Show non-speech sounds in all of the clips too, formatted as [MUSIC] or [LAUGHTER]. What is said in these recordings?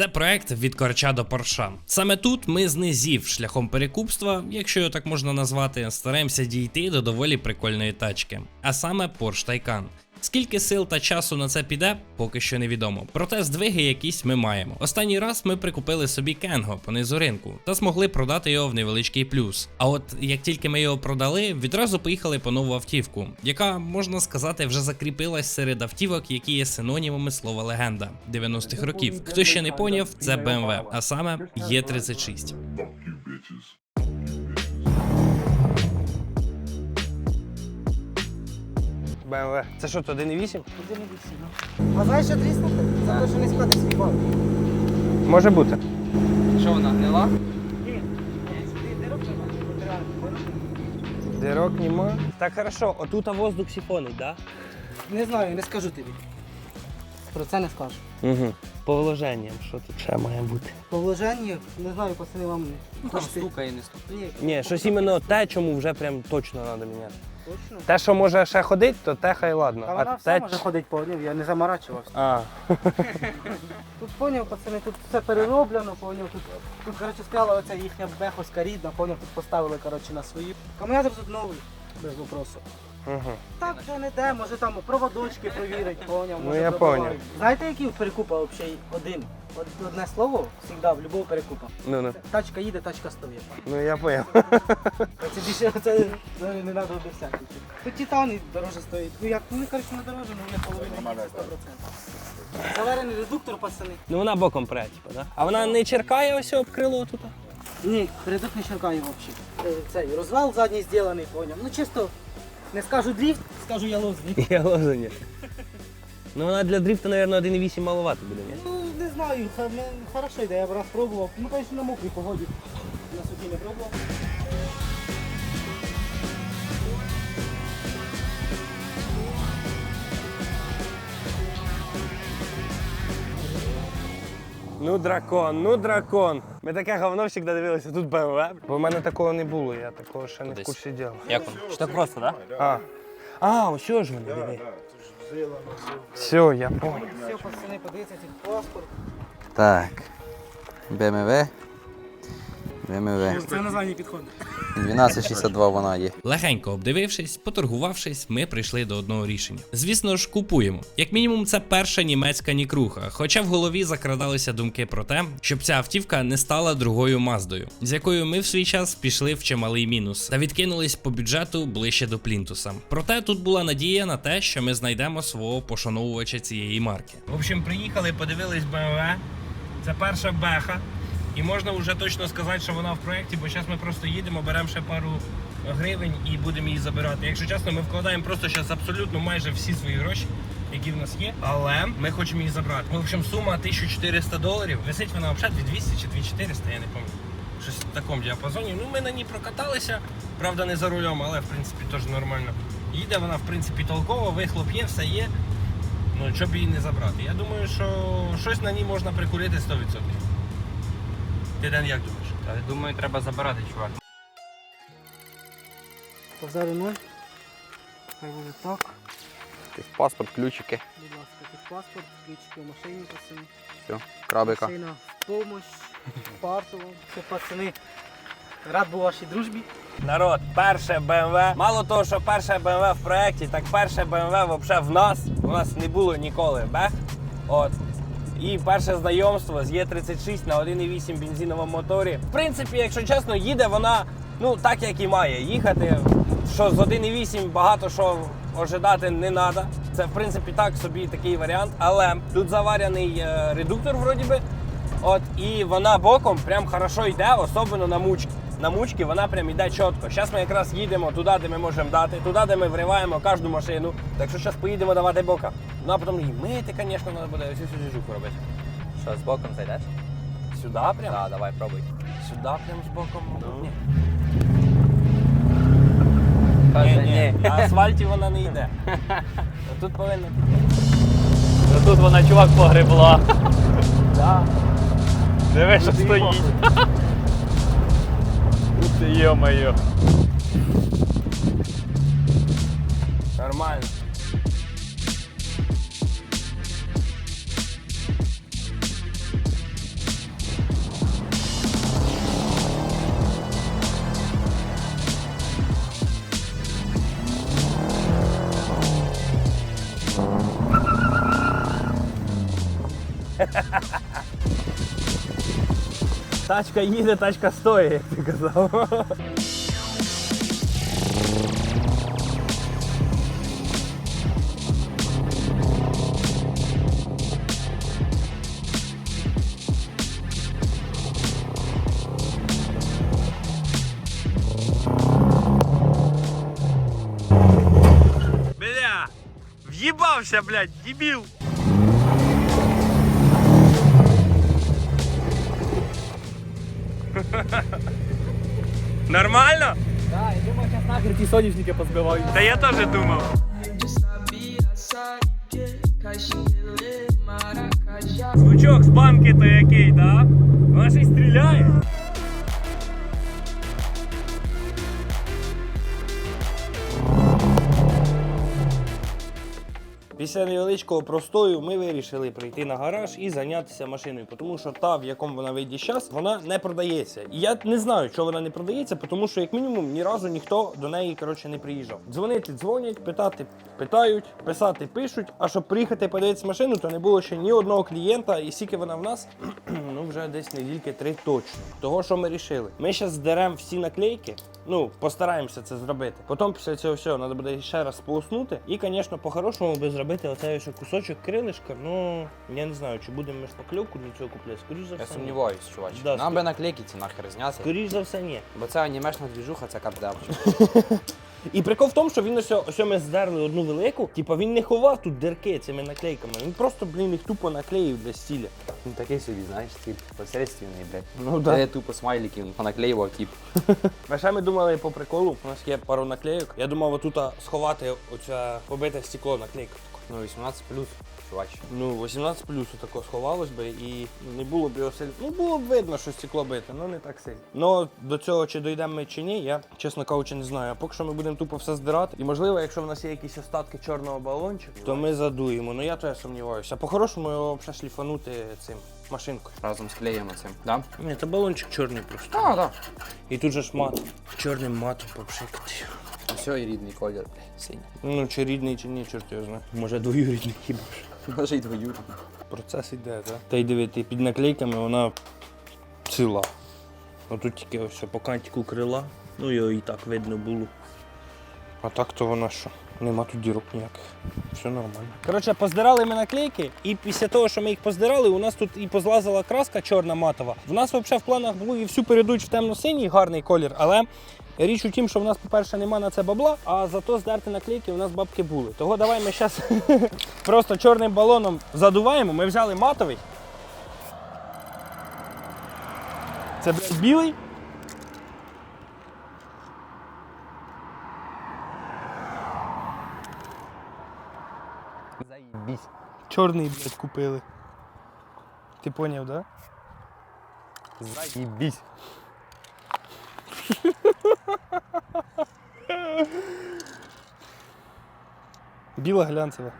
Це проект від корча до порша. Саме тут ми з низів шляхом перекупства, якщо його так можна назвати, стараємося дійти до доволі прикольної тачки, а саме Porsche Taycan. Скільки сил та часу на це піде, поки що невідомо. Проте здвиги якісь ми маємо. Останній раз ми прикупили собі Кенго понизу ринку та змогли продати його в невеличкий плюс. А от як тільки ми його продали, відразу поїхали по нову автівку, яка можна сказати вже закріпилась серед автівок, які є синонімами слова легенда 90-х років. Хто ще не поняв, це BMW, а саме Є36. БМВ. Це що, то 1.8? 1,8. А знаєш, що тріснути? За те, що не складеш свій бал. Може бути. Що вона гнила? Ні. Ти не робиш Дирок нема. Так хорошо, отут а воздух сифонить, да? Не знаю, не скажу тобі. Про це не скажу. Угу. По вложенням, що тут ще має бути? По вложенню, не знаю, пацани вам не. Ну там стукає, не стукає. Ні, Ні, щось іменно те, чому вже прям точно треба міняти. Точно. Те, що може ще ходити, то те хай ладно. А А вона все те... може ходить поняв, я не заморачувався. А, [LAUGHS] Тут поняв, пацани, тут все перероблено, поняв. Тут, тут коротше, сказала оця їхня беховська рідна, поняв, тут поставили коротше, на свою. Кам'язер тут новий, без вопросу. Угу. Так вже не те, може там проводочки провірить, поняв. Ну, може я поняв. Знаєте, який у перекупа взагалі один? Од- Одне слово завжди в будь-якого перекупа. Ну, ну. Тачка їде, тачка стоїть. Ну я поняв. Це більше це не, не треба обіцяти. Тут титан і дороже стоїть. Ну як, ну коротше не дороже, ну я половина 100%. Заварений редуктор, пацани. Ну вона боком пре, типу, да? А вона не черкає ось об крило тут? Ні, передок не черкає взагалі. Цей розвал задній зроблений, поняв. Ну чисто, не скажу дріфт, скажу ялозний. [LAUGHS] Я. Ну вона для дріфту, мабуть, 1.8 маловато буде, ні? Ну не знаю, ха- ну, хорошо йде, я б раз пробував. Ну, звісно, на мокрій погоді. На суді не пробував. Ну дракон, ну дракон. Ми таке говно завжди дивилися, тут БМВ. Бо в мене такого не було, я такого ще не в Кудись. курсі діла. Як вам? Чи так просто, так? А, а ось ж вони, диви. Все, я понял. Все, пацани, подивіться, цей паспорт. Так. БМВ. БМВ. Це названня підходить. 1262 вона є. Легенько обдивившись, поторгувавшись, ми прийшли до одного рішення. Звісно ж, купуємо. Як мінімум, це перша німецька нікруха. Хоча в голові закрадалися думки про те, щоб ця автівка не стала другою маздою, з якою ми в свій час пішли в чималий мінус та відкинулись по бюджету ближче до плінтуса. Проте тут була надія на те, що ми знайдемо свого пошановувача цієї марки. В общем, приїхали, подивились BMW. Це перша беха. І можна вже точно сказати, що вона в проєкті, бо зараз ми просто їдемо, беремо ще пару гривень і будемо її забирати. Якщо чесно, ми вкладаємо просто зараз абсолютно майже всі свої гроші, які в нас є, але ми хочемо її забрати. В общем, сума 1400 доларів. Висить вона взагалі 2200 чи 2400, я не пам'ятаю. Щось в такому діапазоні. Ну, ми на ній прокаталися, правда, не за рулем, але в принципі теж нормально. Їде вона, в принципі, толково, вихлоп є, все є. Ну, щоб її не забрати. Я думаю, що щось на ній можна прикурити 100%. Ти Ден, як думаєш? Я думаю, треба забирати, чувак. Позари ноль. Хай буде так. Паспорт, ключики. Будь ласка, тут паспорт, ключики в машині, пацани. Все, крабика. Машина в помощь, парту. Все, пацани. Рад був вашій дружбі. Народ, перше БМВ. Мало того, що перше БМВ в проєкті, так перше БМВ взагалі в нас. У нас не було ніколи бех. От. І перше знайомство з Є36 на 1,8 бензиновому моторі. В принципі, якщо чесно, їде вона ну так, як і має їхати. Що з 1,8 багато що ожидати не треба. Це в принципі так собі такий варіант. Але тут заварений е, редуктор, вроді би. От і вона боком прям хорошо йде, особливо на мучки. На мучки вона прям йде чітко. Зараз ми якраз їдемо туди, де ми можемо дати, туди, де ми вриваємо кожну машину. Так що зараз поїдемо давати бока. Ну а потім її мити, звісно, треба буде всю цю жуку робити. Що, з боком зайдеш? Сюди прям? Так, давай, пробуй. Сюди прям з боком. Ну. Ні. Ні, ні, на асфальті вона не йде. [LAUGHS] Тут повинна піти. Тут вона чувак погребла. Да. Диви, що стоїть. Йо-моє. Нормально. Тачка їде, тачка стоїть, як ти [LAUGHS] казав. Бля, в'їбався, блядь, дебіл. [LAUGHS] Нормально? Да, я думаю, сейчас нахер ті соняшники позбиваю. Да я тоже думал. Звучок з банки то який, да? Вона ще й стріляє. Після невеличкого простою ми вирішили прийти на гараж і зайнятися машиною, тому що та, в якому вона вийде зараз, вона не продається. І я не знаю, чого вона не продається, тому що, як мінімум, ні разу ніхто до неї коротше, не приїжджав. Дзвонити дзвонять, питати питають, писати пишуть. А щоб приїхати подивитися машину, то не було ще ні одного клієнта, і скільки вона в нас, [CLEARS THROAT] ну вже десь недільки три точно. Того, що ми рішили. Ми зараз здеремо всі наклейки. Ну, постараємося це зробити. Потім після цього всього треба буде ще раз полоснути. І, звісно, по-хорошому би зробити оцей ось кусочок крилишка. Ну, я не знаю, чи будемо ми шпакльовку для цього купляти. Скоріш за все. Я ні. сумніваюсь, чувач. Да, Нам скорі- би наклейки ці нахер зняти. Скоріш за все, ні. Бо це анімешна двіжуха, це капдеп. [LAUGHS] І прикол в тому, що він ось, ось ми здерли одну велику, типа він не ховав тут дирки цими наклейками. Він просто, блін, їх тупо наклеїв для стиля. Він такий собі, знаєш, тип посередственний, блядь. Ну Та я тупо смайлики понаклеював, тип. [LAUGHS] Ми ще ми думали по приколу, у нас є пару наклейок. Я думав отут сховати оце побите стекло наклейка. Ну, 18 плюс, чувач. Ну, 18 плюс тако сховалось би і не було б його сильно. Ну було б видно, що стекло бите, ну не так сильно. Ну до цього чи дійдемо ми чи ні, я чесно кажучи не знаю. А поки що ми будемо тупо все здирати. І можливо, якщо в нас є якісь остатки чорного балончика, то ми задуємо. Ну я теж сумніваюся. А по-хорошому його взагалі шліфанути цим машинкою. Разом з клеєм оцим, да? Ні, це балончик чорний просто. А, да. І тут же ж мат. Чорним матом попшикати. Все, і рідний колір, блядь, синій. Ну, чи рідний, чи ні, чорт його знає. Може двоюрідний хіба ж. Може й двоюрідний. Процес іде, так? Та й диви, ти під наклейками вона ціла. Ну тут тільки ось по кантику крила, ну його і так видно було. А так то вона що? Нема тут дірок ніяких. Все нормально. Коротше, поздирали ми наклейки, і після того, що ми їх поздирали, у нас тут і позлазила краска чорна матова. В нас взагалі в планах було і всю передуть в темно-синій гарний колір, але річ у тім, що в нас, по-перше, нема на це бабла, а зато здерти наклейки у нас бабки були. Того давай ми зараз [LAUGHS] просто чорним балоном задуваємо. Ми взяли матовий. Це блядь, білий. Заїбісь. Чорний, блядь, купили. Ти поняв, да? Заїбісь. [LAUGHS] Біла глянцева.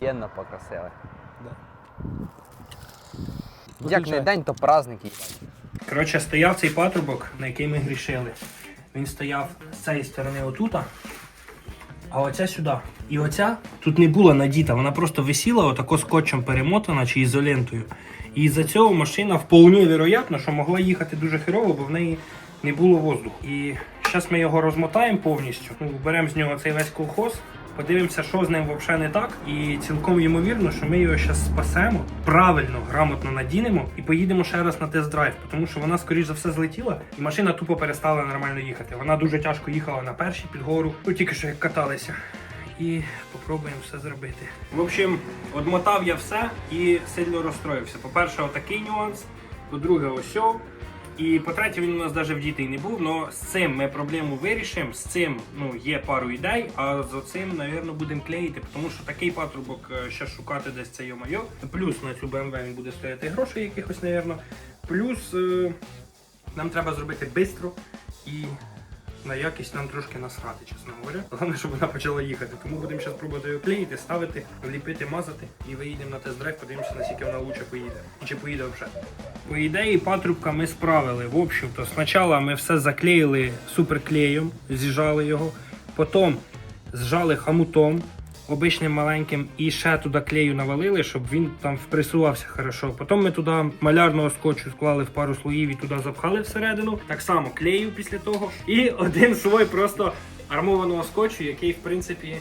Єнно покрасили. Да. Як не день, то праздник, їбать. Коротше, стояв цей патрубок, на який ми грішили. Він стояв з цієї сторони отута, а оця сюди. І оця тут не була надіта, вона просто висіла отако скотчем перемотана чи ізолентою. І за цього машина вполне вероятно, що могла їхати дуже херово, бо в неї не було воздуху. І зараз ми його розмотаємо повністю. Ну, беремо з нього цей весь колхоз. Подивимося, що з ним взагалі не так, і цілком ймовірно, що ми його зараз спасемо, правильно, грамотно надінемо і поїдемо ще раз на тест-драйв, тому що вона, скоріш за все, злетіла, і машина тупо перестала нормально їхати. Вона дуже тяжко їхала на першій під гору, ну тільки що як каталися. І попробуємо все зробити. В общем, одмотав я все і сильно розстроївся. По-перше, отакий нюанс. По-друге, ось. І по-третє, він у нас навіть вдітий не був, але з цим ми проблему вирішимо. З цим ну, є пару ідей, а з цим, напевно, будемо клеїти, тому що такий патрубок е, ще шукати десь це йо-майо. Плюс на цю BMW він буде стояти грошей якихось, напевно. Плюс е, нам треба зробити швидко і на якість нам трошки насрати, чесно говоря. Головне, щоб вона почала їхати. Тому будемо зараз пробувати її клеїти, ставити, ліпити, мазати і виїдемо на тест-драйв, подивимося, наскільки вона лучше поїде. І чи поїде взагалі. По ідеї, патрубка ми справили. В общем-то, спочатку ми все заклеїли суперклеєм, зіжали його, потім зжали хамутом, обичним маленьким і ще туди клею навалили, щоб він там впресувався хорошо. Потім ми туди малярного скотчу склали в пару слоїв і туди запхали всередину. Так само клею після того. І один слой просто армованого скотчу, який в принципі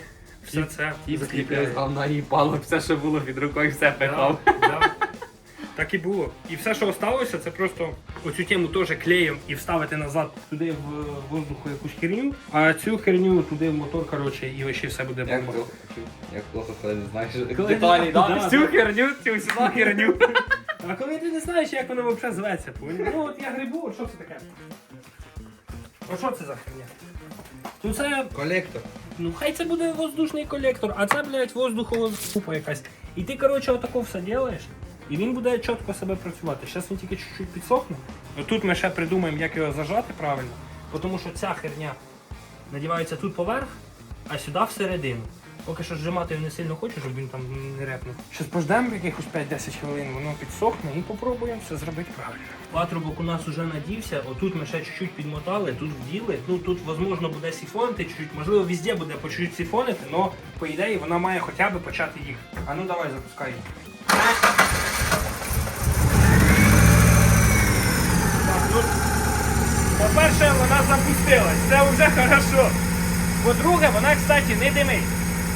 все це закріпляє. Говна і пало, все, що було під рукою, все пихав. Да. Так і було. І все, що залишилося, це просто оцю тему теж клеєм і вставити назад туди в воздуху якусь херню, а цю херню туди в мотор, коротше, і ще все буде Як бомба. плохо, як плохо, коли не знаєш деталі, Да, да? да. Херню, цю всю херню. А коли ти не знаєш, як воно взагалі зветься, поняв? Ну от я грибу, от що це таке? А що це за херня? Ну це, Колектор. ну хай це буде воздушний колектор, а це, блядь, воздухова купа якась. І ти, коротше, отако все робиш, і він буде чітко себе працювати. Зараз він тільки чуть-чуть підсохне. Тут ми ще придумаємо, як його зажати правильно, тому що ця херня надівається тут поверх, а сюди всередину. Поки що зжимати його не сильно хочу, щоб він там не репнув. Щось пождемо якихось 5-10 хвилин, воно підсохне і попробуємо все зробити правильно. Патрубок у нас уже надівся, отут ми ще чуть-чуть підмотали, тут вділи. Ну тут можливо буде сіфонити чуть-чуть, можливо, везде буде по чуть-чуть сіфонити, але по ідеї вона має хоча б почати їх. А ну давай запускай. Ну, По-перше, вона запустилась, це вже хорошо. По-друге, вона, кстати, не димить.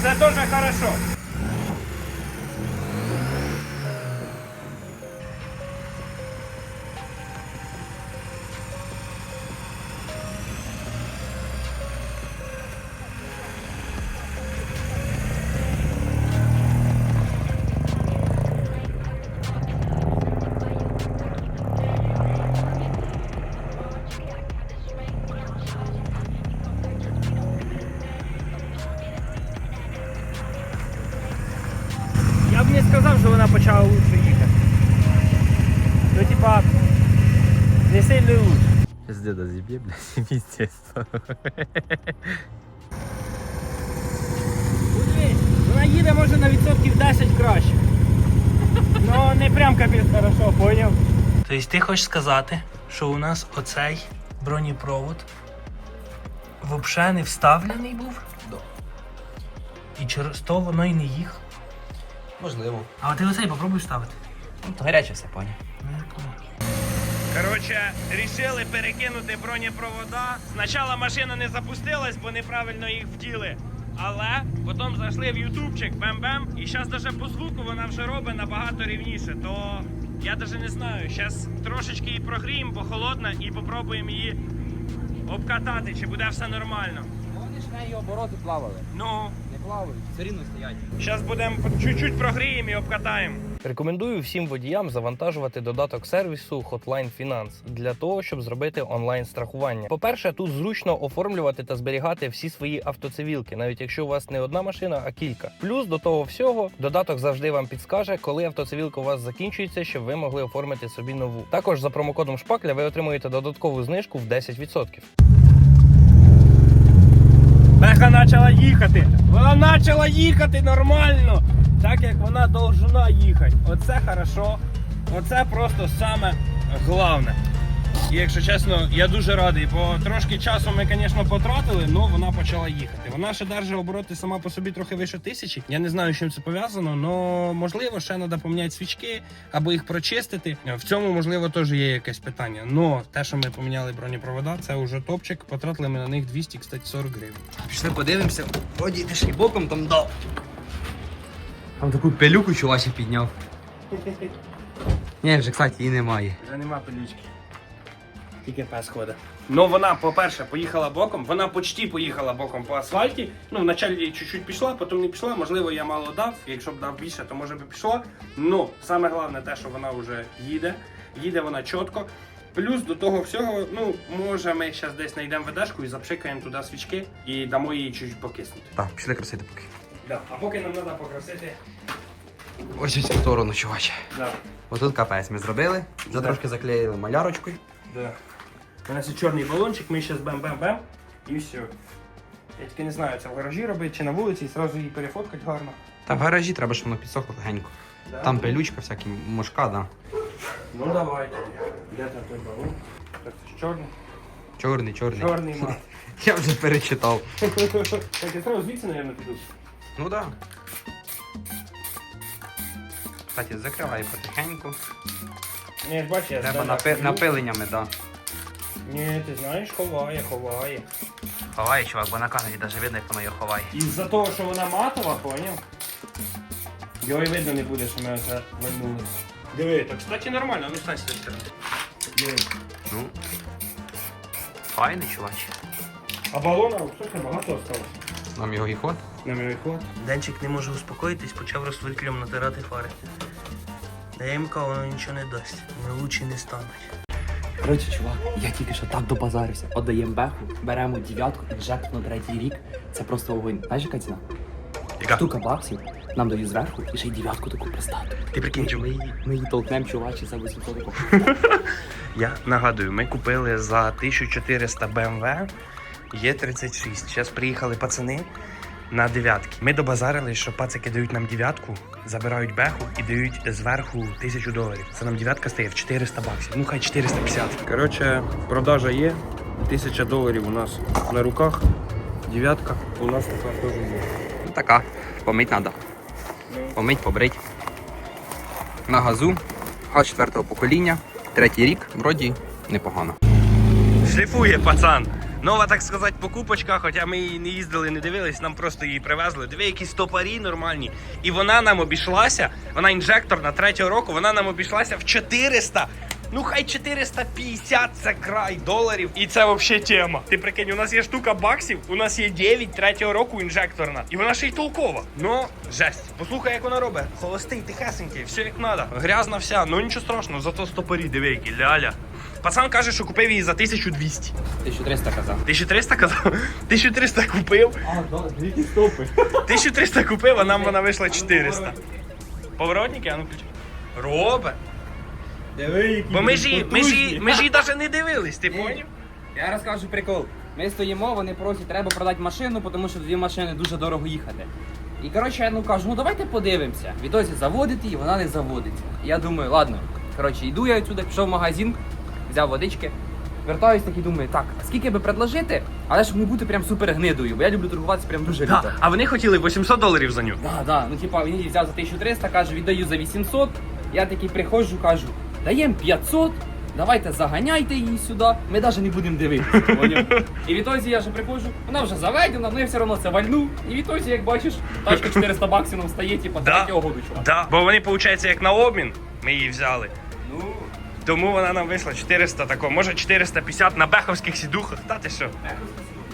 Це теж хорошо. Зіб'є, блядь, [LAUGHS] естественно. Вона їде може на відсотків 10 краще. Ну, не прям капець хорошо, поняв? Тобто ти хочеш сказати, що у нас оцей бронепровод взагалі не вставлений був? І через то воно й не їх. Можливо. А ти оцей попробуй вставити. Ну, то гаряче все, поняв. Коротше, рішили перекинути бронепровода. Спочатку машина не запустилась, бо неправильно їх вділи. Але потім зайшли в ютубчик бем-бем, і зараз навіть по звуку вона вже робить набагато рівніше. То я навіть не знаю. Зараз трошечки її прогріємо, бо холодна, і попробуємо її обкатати, чи буде все нормально. Вони ж неї обороти плавали. Ну, Не плавають, все рівно стоять. зараз будемо чуть-чуть прогріємо і обкатаємо. Рекомендую всім водіям завантажувати додаток сервісу Hotline Finance для того, щоб зробити онлайн страхування. По-перше, тут зручно оформлювати та зберігати всі свої автоцивілки, навіть якщо у вас не одна машина, а кілька. Плюс до того всього, додаток завжди вам підскаже, коли автоцивілка у вас закінчується, щоб ви могли оформити собі нову. Також за промокодом Шпакля ви отримуєте додаткову знижку в 10%. Беха почала їхати. Вона почала їхати нормально, так як вона должна їхати. Оце хорошо. Оце просто саме головне. І якщо чесно, я дуже радий, бо трошки часу ми, звісно, потратили, але вона почала їхати. Вона ще держить обороти сама по собі трохи вище тисячі. Я не знаю, з чим це пов'язано, але можливо ще треба поміняти свічки або їх прочистити. В цьому можливо теж є якесь питання. Но те, що ми поміняли бронепровода, це вже топчик. Потратили ми на них 200, кстати, 40 гривень. Пішли подивимося. Оді, ти ж і боком там дав. Там таку пилюку чувачі підняв. Ні, вже, кстати, її немає. Вже нема пилючки. Тільки пес ходить. Ну вона, по-перше, поїхала боком, вона почти поїхала боком по асфальті. Ну, вначалі чуть-чуть пішла, потім не пішла. Можливо, я мало дав. Якщо б дав більше, то може би пішла. Ну, саме головне те, що вона вже їде. Їде вона чітко. Плюс до того всього, ну, може, ми зараз десь знайдемо ведешку і запшикаємо туди свічки і дамо їй чуть покиснути. Так, пішли красити поки. Да. А поки нам треба покрасити. Ось цю сторону, чуваче. Да. Отут капець ми зробили. Да. трошки заклеїли малярочкою. Да. У нас є чорний балончик, ми зараз бем-бем-бем і все. Я тільки не знаю, це в гаражі робити чи на вулиці, і одразу її перефоткати гарно. Та в гаражі треба, щоб воно підсохло легенько. Да? Там пилючка, всякі мошка, да. Ну давай. Де там той балон? Так, це ж чорний. Чорний, чорний. Чорний мат. [LAUGHS] Я вже перечитав. Так, я одразу звідси, мабуть, піду. Ну да. Кстати, закривай потихеньку. Ні, бач, я Треба здаля напи... стою. напиленнями, да. Ні, ти знаєш, ховає, ховає. Ховає, чувак, бо на камері навіть видно, як воно його ховає. Із-за того, що вона матова, поняв? Його і видно не буде, що ми оце вальнули. Диви, так кстати нормально, а ну стань сюди. Диви. Ну. Файний, чувач. А балона, кстати, багато осталось. Нам його і ход. На мій ход. Денчик не може успокоїтись, почав розтворителем натирати фари. ДМК воно нічого не дасть, вони лучше не стануть. Коротше, чувак, я тільки що так добазарився. Отдаємо беху, беремо дев'ятку, інжект на третій рік. Це просто вогонь. Знаєш, яка ціна? Яка? Штука баксів. Нам дають зверху і ще й дев'ятку таку пристати. Ти прикинь, чому? Ми її, ми її толкнемо, чувачі, за 800 таку. [LAUGHS] Я нагадую, ми купили за 1400 BMW Е36. Зараз приїхали пацани на дев'ятки. Ми добазарили, що пацики дають нам дев'ятку, забирають беху і дають зверху тисячу доларів. Це нам дев'ятка стає в 400 баксів. Ну хай 450. Коротше, продажа є. Тисяча доларів у нас на руках. Дев'ятка у нас тепер теж є. Ну така. Помить треба. Помить, побрить. На газу. Газ четвертого покоління. Третій рік. Вроді непогано. Шліфує пацан. Нова, так сказати, покупочка, хоча ми її не їздили, не дивились, нам просто її привезли. Диви, якісь стопарі нормальні. І вона нам обійшлася, вона інжекторна третього року, вона нам обійшлася в 400. Ну хай 450 це край доларів. І це взагалі тема. Ти прикинь, у нас є штука баксів, у нас є 9 третього року інжекторна. І вона ще й толкова. Ну, жесть. Послухай, як вона робить. Холостий, тихесенький, все як треба. Грязна вся, ну нічого страшного, зато стопорі, диви, які ляля. Пацан каже, що купив її за 1200. 1300 казав. 1300 казав? 1300 купив. А, да, які стопи. 1300 купив, а нам вона вийшла 400. Поворотники, а ну ключ. Робе. Диви, які Бо ми ж її, ми ж її, ми ж її навіть не дивились, ти поняв? Я розкажу прикол. Ми стоїмо, вони просять, треба продати машину, тому що дві машини дуже дорого їхати. І коротше, я ну кажу, ну давайте подивимося. Відосі заводити і вона не заводиться. І я думаю, ладно. Коротше, йду я відсюди, пішов в магазин, взяв водички. Вертаюсь такий думаю, так, а скільки би предложити, але щоб не бути прям супер гнидою, бо я люблю торгуватися прям дуже люто. Да. А вони хотіли 800 доларів за нього. Да, да. Ну типа він її взяв за 1300, каже, віддаю за 800. Я такий приходжу, кажу, даємо 500, давайте заганяйте її сюди, ми навіть не будемо дивитися. поняв? І відтоді я вже приходжу, вона вже заведена, ну я все одно це вальну. І відтоді, як бачиш, тачка 400 баксів нам стає, типа, Да. третього году, чувак. Да. Бо вони, виходить, як на обмін, ми її взяли. Ну, Тому вона нам вийшла 400 тако, може 450 на беховських сідухах. Та ти що?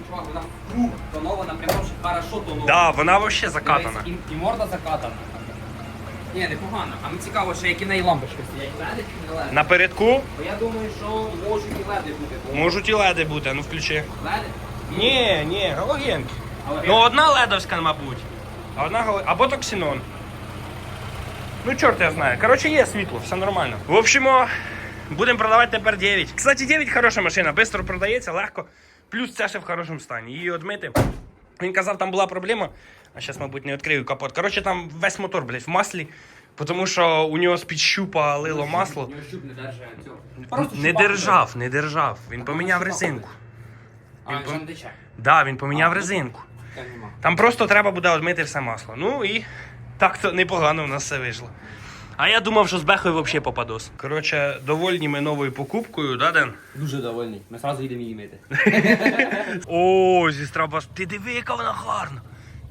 Чувак, вона фу, тонована, прямо вже хорошо тонована. Да, вона взагалі закатана. І, і морда закатана. Ні, непогано. А мені цікаво, що які в неї лампочки стоять. Леди чи не леди? Напередку Бо я думаю, що можуть і леди бути. бо можуть і леди бути, ну включи. Леди? Ні, ні, галогенки. Але Ну, одна ледовська, мабуть. А одна гало... Або токсинон. Ну, чорт я знаю. Коротше, є світло, все нормально. В общем, будемо продавати тепер 9. Кстати, 9 хороша машина, швидко продається, легко. Плюс це ще в хорошому стані. Її одмити. Він казав, там була проблема. А зараз, мабуть, не відкрию капот. Коротше, там весь мотор, блядь, в маслі. Тому що у нього з-під щупа лило масло. Не держав, не держав. Він поміняв резинку. Він пом-. Да, він поміняв А, ну. резинку. Там просто треба буде одмити все масло. Ну і так то непогано в нас все вийшло. А я думав, що з Бехою взагалі попадос. Коротше, довольні ми новою покупкою, да, Ден? Дуже довольний. Ми одразу їдемо її мити. [LAUGHS] О, зі страбаш. Ти диви, яка вона гарна.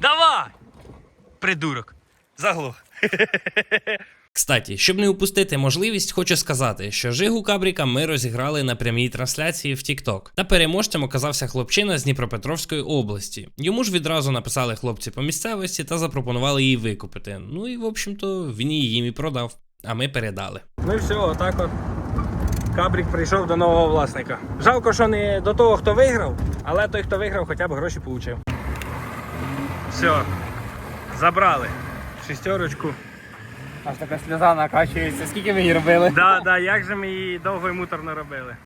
Давай! Придурок. Заглох. [LAUGHS] Кстаті, щоб не упустити можливість, хочу сказати, що Жигу Кабріка ми розіграли на прямій трансляції в TikTok. Та переможцем оказався хлопчина з Дніпропетровської області. Йому ж відразу написали хлопці по місцевості та запропонували її викупити. Ну і в общем-то він її їм і продав, а ми передали. Ну і все, отак от. Кабрік прийшов до нового власника. Жалко, що не до того, хто виграв, але той, хто виграв, хоча б гроші отримав. Все. Забрали. Шістерочку. Аж така сльоза накачується. Скільки ми її робили? Да, да, як же ми її довго і муторно робили.